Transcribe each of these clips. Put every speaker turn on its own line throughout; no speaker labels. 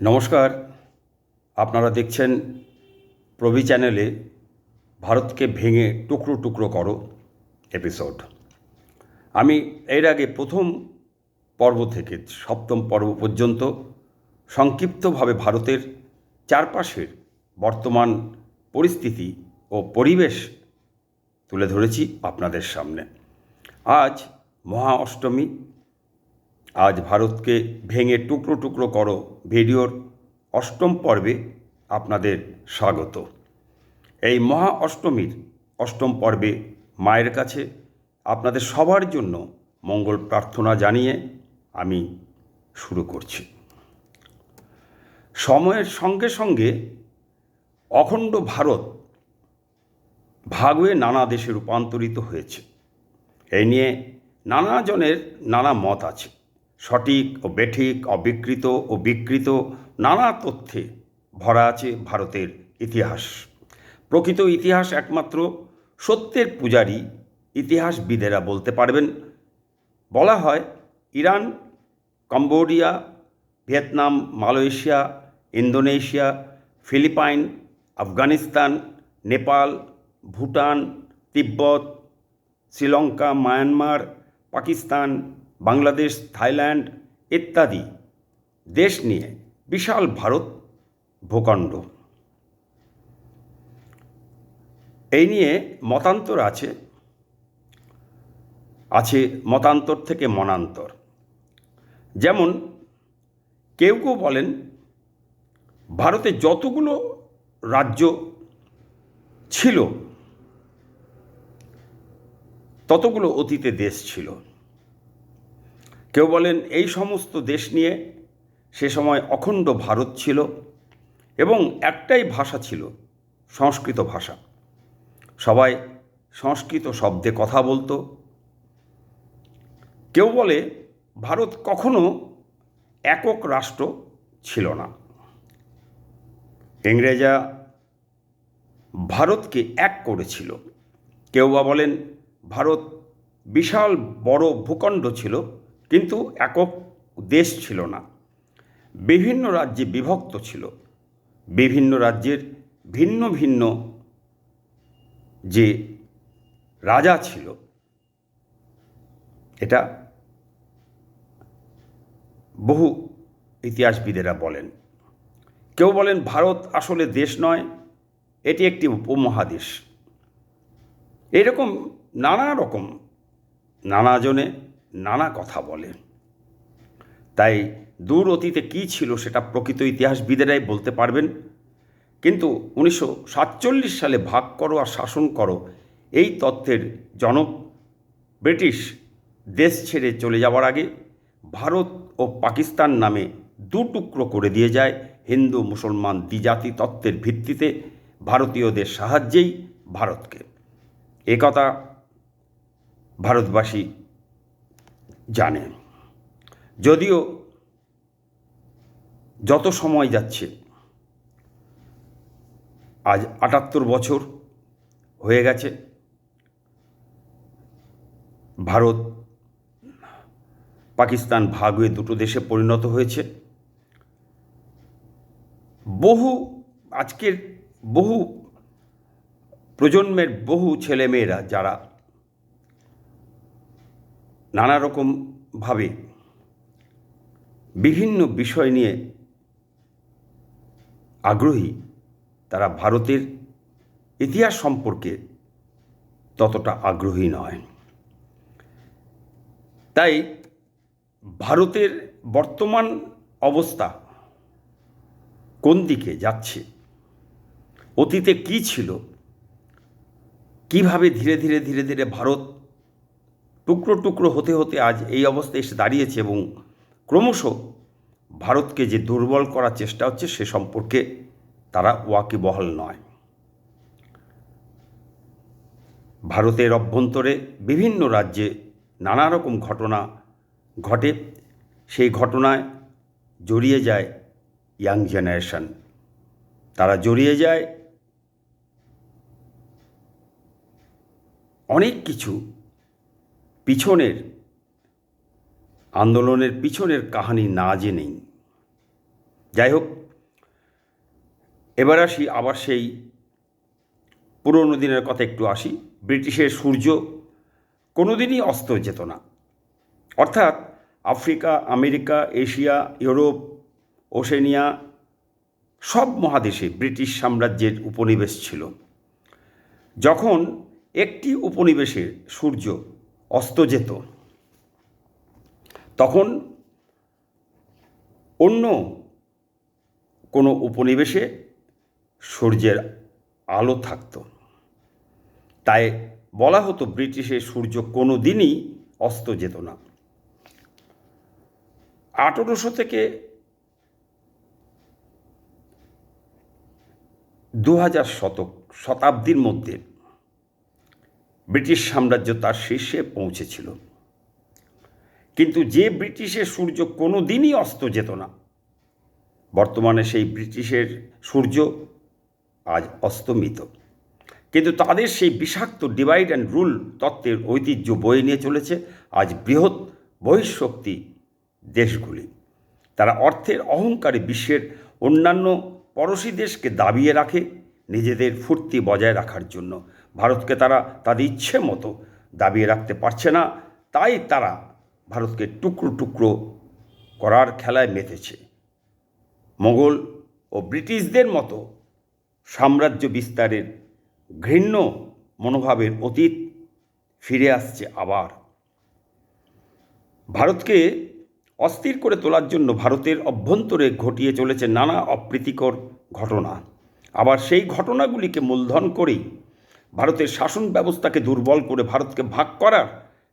নমস্কার। আপনারা দেখছেন প্রবি চ্যানেলে ভারতকে ভেঙে টুকরো টুকরো করো এপিসোড আমি এর আগে প্রথম পর্ব থেকে সপ্তম পর্ব পর্যন্ত সংক্ষিপ্তভাবে ভারতের চারপাশের বর্তমান পরিস্থিতি ও পরিবেশ তুলে ধরেছি আপনাদের সামনে। আজ মহা অষ্টমী আজ ভারতকে ভেঙে টুকরো টুকরো করো ভিডিওর অষ্টম পর্বে আপনাদের স্বাগত। এই মহা অষ্টমীর অষ্টম পর্বে মায়ের কাছে আপনাদের সবার জন্য মঙ্গল প্রার্থনা জানিয়ে আমি শুরু করছি। সময়ের সঙ্গে সঙ্গে অখণ্ড ভারত ভাগ হয়ে নানা দেশে রূপান্তরিত হয়েছে। এই নিয়ে নানাজনের নানা মত আছে। সঠিক ও বেঠিক, অবিকৃত ও বিকৃত, নানা তথ্যে ভরা আছে ভারতের ইতিহাস। প্রকৃত ইতিহাস একমাত্র সত্যের পূজারী ইতিহাসবিদেরা বলতে পারবেন। বলা হয় Iran, Cambodia, Vietnam, Malaysia, Indonesia, Philippines, Afghanistan, Nepal, Bhutan, Tibet, Sri Lanka, Myanmar, Pakistan Bangladesh, Thailand ইত্যাদি দেশ নিয়ে বিশাল ভারত ভূখণ্ড। এই নিয়ে মতান্তর আছে আছে মতান্তর থেকে মনান্তর। যেমন কেউ কেউ বলেন, ভারতে যতগুলো রাজ্য ছিল, ততগুলো অতীতে দেশ ছিল। কেউ বলেন এই সমস্ত দেশ নিয়ে সে সময় অখণ্ড ভারত ছিল এবং একটাই ভাষা ছিল, সংস্কৃত ভাষা। সবাই সংস্কৃত শব্দে কথা বলতো। কেউ বলে ভারত কখনো একক রাষ্ট্র ছিল না। ইংরেজা ভারতকে এক করেছিল। কেউ বা বলেন ভারত বিশাল বড় ভূখণ্ড ছিল। কিন্তু একক দেশ ছিল না। বিভিন্ন রাজ্যে বিভক্ত ছিল। বিভিন্ন রাজ্যের ভিন্ন ভিন্ন যে রাজা ছিল, এটা বহু ইতিহাসবিদেরা বলেন। কেউ বলেন ভারত আসলে দেশ নয়, এটি একটি উপমহাদেশ। এরকম নানা রকম, নানাজনে নানা কথা বলেন তাই দূর অতীতে কী ছিল সেটা প্রকৃত ইতিহাসবিদেরাই বলতে পারবেন। কিন্তু উনিশশো সাতচল্লিশ সালে ভাগ করো আর শাসন করো, এই তত্ত্বের জনক ব্রিটিশ দেশ ছেড়ে চলে যাওয়ার আগে ভারত ও পাকিস্তান নামে দু টুকরো করে দিয়ে যায় হিন্দু, মুসলমান, দ্বিজাতি তত্ত্বের ভিত্তিতে ভারতীয়দের সাহায্যেই ভারতকে। একথা ভারতবাসী জানে যদিও যত সময় যাচ্ছে, আজ আটাত্তর বছর হয়ে গেছে, ভারত, পাকিস্তান ভাগ হয়ে দুটো দেশে পরিণত হয়েছে। বহু, আজকের বহু প্রজন্মের বহু ছেলেমেয়েরা যারা নানা রকমভাবে বিভিন্ন বিষয় নিয়ে আগ্রহী তারা ভারতের ইতিহাস সম্পর্কে ততটা আগ্রহী নয়। তাই ভারতের বর্তমান অবস্থা কোন দিকে যাচ্ছে, অতীতে কি ছিল, কীভাবে ধীরে ধীরে ধীরে ধীরে ভারত টুকরো টুকরো হতে হতে আজ এই অবস্থায় এসে দাঁড়িয়েছে এবং ক্রমশ ভারতকে যে দুর্বল করার চেষ্টা হচ্ছে সে সম্পর্কে তারা ওয়াকিবহাল নয়। ভারতের অভ্যন্তরে বিভিন্ন রাজ্যে নানা রকম ঘটনা ঘটে। সেই ঘটনায় জড়িয়ে যায় ইয়াং জেনারেশন। তারা জড়িয়ে যায় অনেক কিছু পিছনের, আন্দোলনের পিছনের কাহানি না জেনেই। যাই হোক, এবার আসি আবার সেই পুরনো দিনের কথা একটু আসি। ব্রিটিশের সূর্য কোনোদিনই অস্ত যেত না। অর্থাৎ Africa, America, Asia, Europe, Oceania সব মহাদেশে ব্রিটিশ সাম্রাজ্যের উপনিবেশ ছিল। যখন একটি উপনিবেশের সূর্য অস্ত যেত তখন অন্য কোনো উপনিবেশে সূর্যের আলো থাকত। তাই বলা হতো ব্রিটিশের সূর্য কোনো দিনই অস্ত যেত না। আঠেরোশো থেকে দু হাজার শতক শতাব্দীর মধ্যে ব্রিটিশ সাম্রাজ্য তার শীর্ষে পৌঁছেছিল। কিন্তু যে ব্রিটিশের সূর্য কোনো দিনই অস্ত যেত না। বর্তমানে সেই ব্রিটিশের সূর্য আজ অস্তমিত। কিন্তু তাদের সেই বিষাক্ত ডিভাইড অ্যান্ড রুল তত্ত্বের ঐতিহ্য বয়ে নিয়ে চলেছে আজ বৃহৎ বহিঃশক্তি দেশগুলি। তারা অর্থের অহংকারে বিশ্বের অন্যান্য পড়শি দেশকে দাবিয়ে রাখে নিজেদের ফুর্তি বজায় রাখার জন্য। ভারতকে তারা তাদের ইচ্ছে মতো দাবিয়ে রাখতে পারছে না, তাই তারা ভারতকে টুকরো টুকরো করার খেলায় মেতেছে। মোগল ও ব্রিটিশদের মতো সাম্রাজ্য বিস্তারের ঘৃণ্য মনোভাবের অতীত ফিরে আসছে আবার। ভারতকে অস্থির করে তোলার জন্য ভারতের অভ্যন্তরে ঘটিয়ে চলেছে নানা অপ্রীতিকর ঘটনা। আবার সেই ঘটনাগুলিকে মূলধন করেই ভারতের শাসন ব্যবস্থাকে দুর্বল করে ভারতকে ভাগ করার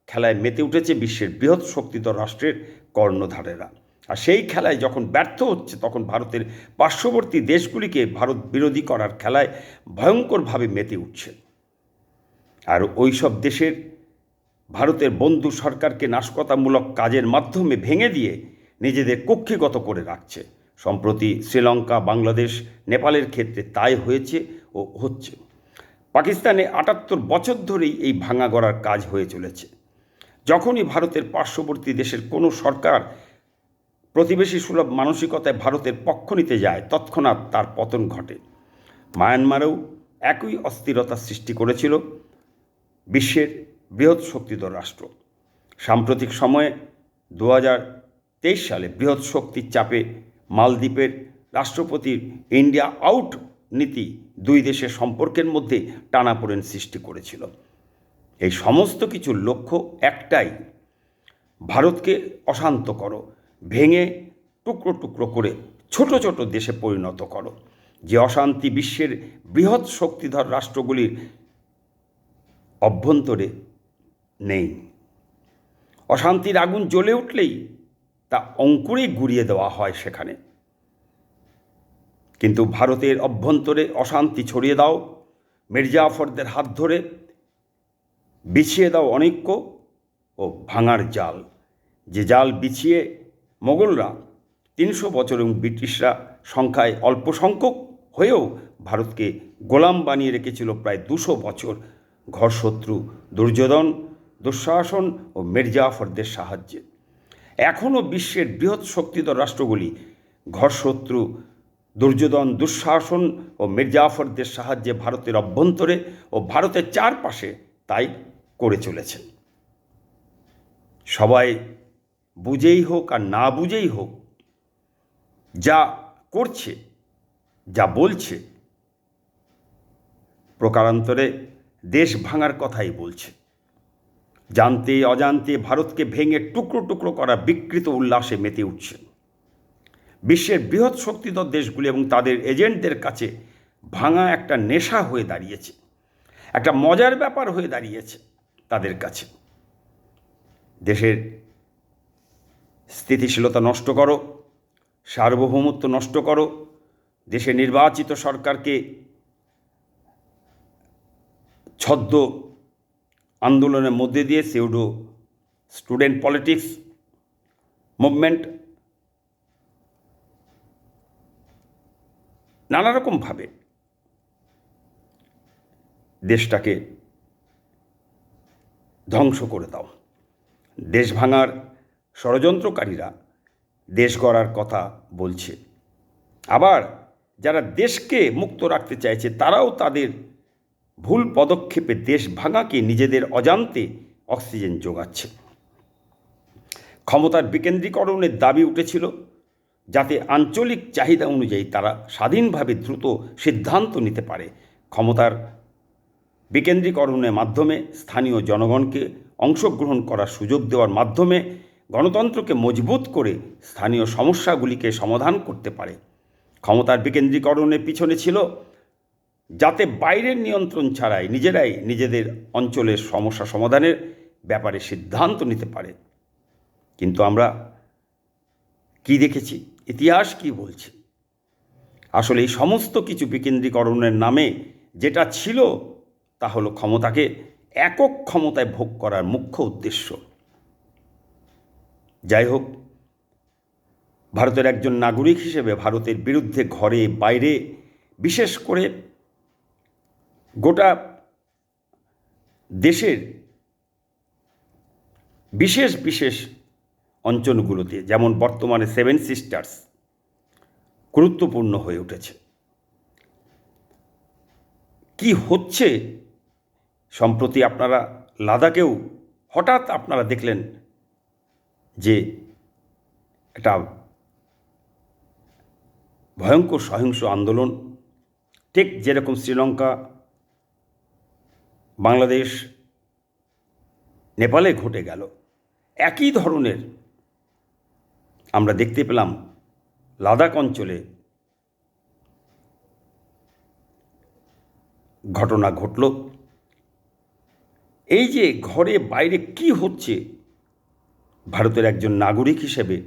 খেলায় মেতে উঠেছে বিশ্বের বৃহৎ শক্তিধর রাষ্ট্রের কর্ণধারেরা। আর সেই খেলায় যখন ব্যর্থ হচ্ছে, তখন ভারতের পার্শ্ববর্তী দেশগুলিকে ভারত বিরোধী করার খেলায় ভয়ঙ্করভাবে মেতে উঠছে। আর ওই সব দেশের ভারতের বন্ধু সরকারকে নাশকতামূলক কাজের মাধ্যমে ভেঙে দিয়ে নিজেদের কক্ষিগত করে রাখছে। সম্প্রতি শ্রীলঙ্কা, বাংলাদেশ, নেপালের ক্ষেত্রে তাই হয়েছে ও হচ্ছে। পাকিস্তানে আটাত্তর বছর ধরেই এই ভাঙা গড়ার কাজ হয়ে চলেছে। যখনই ভারতের পার্শ্ববর্তী দেশের কোনো সরকার প্রতিবেশী সুলভ মানসিকতায় ভারতের পক্ষ নিতে যায়, তৎক্ষণাৎ তার পতন ঘটে। মায়ানমারেও একই অস্থিরতা সৃষ্টি করেছিল বিশ্বের বৃহৎ শক্তিধর রাষ্ট্র। সাম্প্রতিক সময়ে দু তেইশ সালে বৃহৎ শক্তির চাপে মালদ্বীপের রাষ্ট্রপতির ইন্ডিয়া আউট নীতি দুই দেশের সম্পর্কের মধ্যে টানাপোড়েন সৃষ্টি করেছিল। এই সমস্ত কিছুর লক্ষ্য একটাই, ভারতকে অশান্ত করো, ভেঙে টুকরো টুকরো করে ছোট ছোট দেশে পরিণত করো। যে অশান্তি বিশ্বের বৃহৎ শক্তিধর রাষ্ট্রগুলির অভ্যন্তরে নেই। অশান্তির আগুন জ্বলে উঠলেই তা অঙ্কুরেই গুড়িয়ে দেওয়া হয় সেখানে। কিন্তু ভারতের অভ্যন্তরে অশান্তি ছড়িয়ে দাও, মির্জাফরদের হাত ধরে বিছিয়ে দাও অনৈক্য ও ভাঙার জাল। যে জাল বিছিয়ে মোগলরা তিনশো বছর এবং ব্রিটিশরা সংখ্যায় অল্প সংখ্যক হয়েও ভারতকে গোলাম বানিয়ে রেখেছিল প্রায় দুশো বছর, ঘরশত্রু, দুর্যোধন, দুঃশাসন ও মির্জাফরদের সাহায্যে। এখনও বিশ্বের বৃহৎ শক্তিধর রাষ্ট্রগুলি ঘরশত্রু দুর্যোধন দুঃশাসন ও মির্জাফরদের সাহায্যে ভারতের অভ্যন্তরে ও ভারতের চারপাশে তাই করে চলেছেন। সবাই বুঝেই হোক আর না বুঝেই হোক, যা করছে, যা বলছে, প্রকারান্তরে দেশ ভাঙার কথাই বলছে। জানতে অজান্তে ভারতকে ভেঙে টুকরো টুকরো করা বিকৃত উল্লাসে মেতে উঠছে বিশ্বের বৃহৎ শক্তিধর দেশগুলি এবং তাদের এজেন্টদের কাছে ভাঙা একটা নেশা হয়ে দাঁড়িয়েছে, একটা মজার ব্যাপার হয়ে দাঁড়িয়েছে তাদের কাছে। দেশের স্থিতিশীলতা নষ্ট করো, সার্বভৌমত্ব নষ্ট করো, দেশে নির্বাচিত সরকারকে ছদ্ম আন্দোলনের মধ্যে দিয়ে সেউডো স্টুডেন্ট পলিটিক্স মুভমেন্ট নানা রকমভাবে দেশটাকে ধ্বংস করে দাও। দেশ ভাঙার ষড়যন্ত্রকারীরা দেশ গড়ার কথা বলছে। আবার যারা দেশকে মুক্ত রাখতে চাইছে, তারাও তাদের ভুল পদক্ষেপে দেশ ভাঙাকে নিজেদের অজান্তে অক্সিজেন যোগাচ্ছে। ক্ষমতার বিকেন্দ্রীকরণের দাবি উঠেছিল যাতে আঞ্চলিক চাহিদা অনুযায়ী তারা স্বাধীনভাবে দ্রুত সিদ্ধান্ত নিতে পারে। ক্ষমতার বিকেন্দ্রীকরণের মাধ্যমে স্থানীয় জনগণকে অংশগ্রহণ করার সুযোগ দেওয়ার মাধ্যমে গণতন্ত্রকে মজবুত করে স্থানীয় সমস্যাগুলিকে সমাধান করতে পারে। ক্ষমতার বিকেন্দ্রীকরণের পিছনে ছিল, যাতে বাইরের নিয়ন্ত্রণ ছাড়াই নিজেরাই নিজেদের অঞ্চলের সমস্যা সমাধানের ব্যাপারে সিদ্ধান্ত নিতে পারে। কিন্তু আমরা কি দেখেছি? ইতিহাস কি বলছে? আসলে এই সমস্ত কিছু বিকেন্দ্রীকরণের নামে যেটা ছিল, তা হলো ক্ষমতাকে একক ক্ষমতায় ভোগ করার মুখ্য উদ্দেশ্য। যাই হোক, ভারতের একজন নাগরিক হিসেবে ভারতের বিরুদ্ধে ঘরে বাইরে বিশেষ করে গোটা দেশের বিশেষ বিশেষ অঞ্চলগুলোতে যেমন বর্তমানে সেভেন সিস্টার্স গুরুত্বপূর্ণ হয়ে উঠেছে। কি হচ্ছে সম্প্রতি আপনারা লাদাখেও হঠাৎ আপনারা দেখলেন যে একটা ভয়ঙ্কর সহিংস আন্দোলন, ঠিক যেরকম শ্রীলঙ্কা, বাংলাদেশ, নেপালে ঘটে গেল, একই ধরনের আমরা দেখতে পেলাম লাদাখ অঞ্চলে ঘটনা ঘটল। এই যে ঘরে বাইরে কি হচ্ছে, ভারতের একজন নাগরিক হিসেবে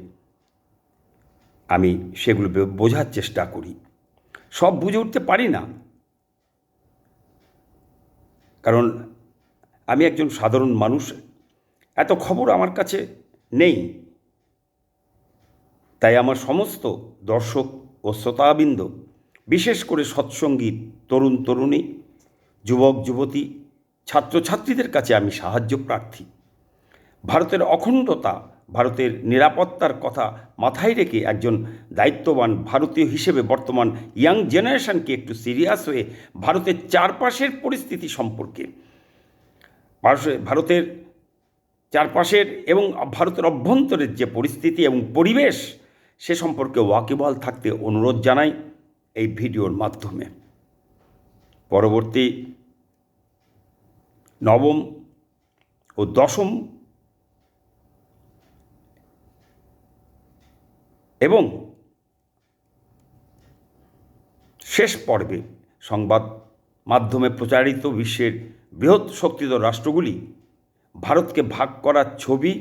আমি সেগুলো বোঝার চেষ্টা করি। সব বুঝে উঠতে পারি না। কারণ আমি একজন সাধারণ মানুষ, এত খবর আমার কাছে নেই। তাই আমার সমস্ত দর্শক ও শ্রোতাবৃন্দ, বিশেষ করে সৎসঙ্গী, তরুণ তরুণী, যুবক, যুবতী, ছাত্রছাত্রীদের কাছে আমি সাহায্য প্রার্থী। ভারতের অখণ্ডতা, ভারতের নিরাপত্তার কথা মাথায় রেখে একজন দায়িত্ববান ভারতীয় হিসেবে বর্তমান ইয়াং জেনারেশনকে একটু সিরিয়াস হয়ে ভারতের চারপাশের পরিস্থিতি সম্পর্কে, ভারতে- ভারতের চারপাশের এবং ভারতের অভ্যন্তরের যে পরিস্থিতি এবং পরিবেশ সে সম্পর্কে ওয়াকিবহাল থাকতে অনুরোধ জানাই এই ভিডিওর মাধ্যমে। পরবর্তী নবম ও দশম এবং শেষ পর্বে সংবাদ মাধ্যমে প্রচারিত বিশ্বের বৃহৎ শক্তিধর রাষ্ট্রগুলি ভারতকে ভাগ করার ছবি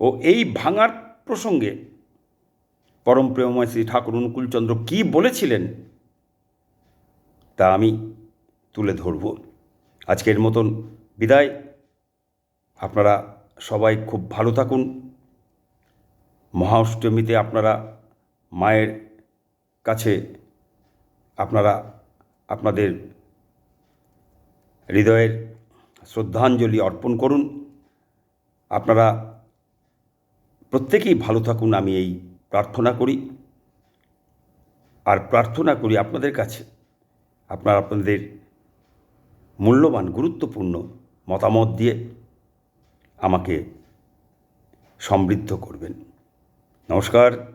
ও এই ভাঙার প্রসঙ্গে পরম প্রেমময় শ্রী ঠাকুর অনুকূলচন্দ্র কী বলেছিলেন, তা আমি তুলে ধরব। আজকের মতন বিদায়। আপনারা সবাই খুব ভালো থাকুন। মহা অষ্টমীতে আপনারা মায়ের কাছে আপনারা আপনাদের হৃদয়ের শ্রদ্ধাঞ্জলি অর্পণ করুন। আপনারা প্রত্যেকেই ভালো থাকুন। আমি এই প্রার্থনা করি। আর প্রার্থনা করি আপনাদের কাছে। আপনার আপনাদের মূল্যবান, গুরুত্বপূর্ণ মতামত দিয়ে আমাকে সমৃদ্ধ করবেন। নমস্কার,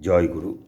জয় গুরু।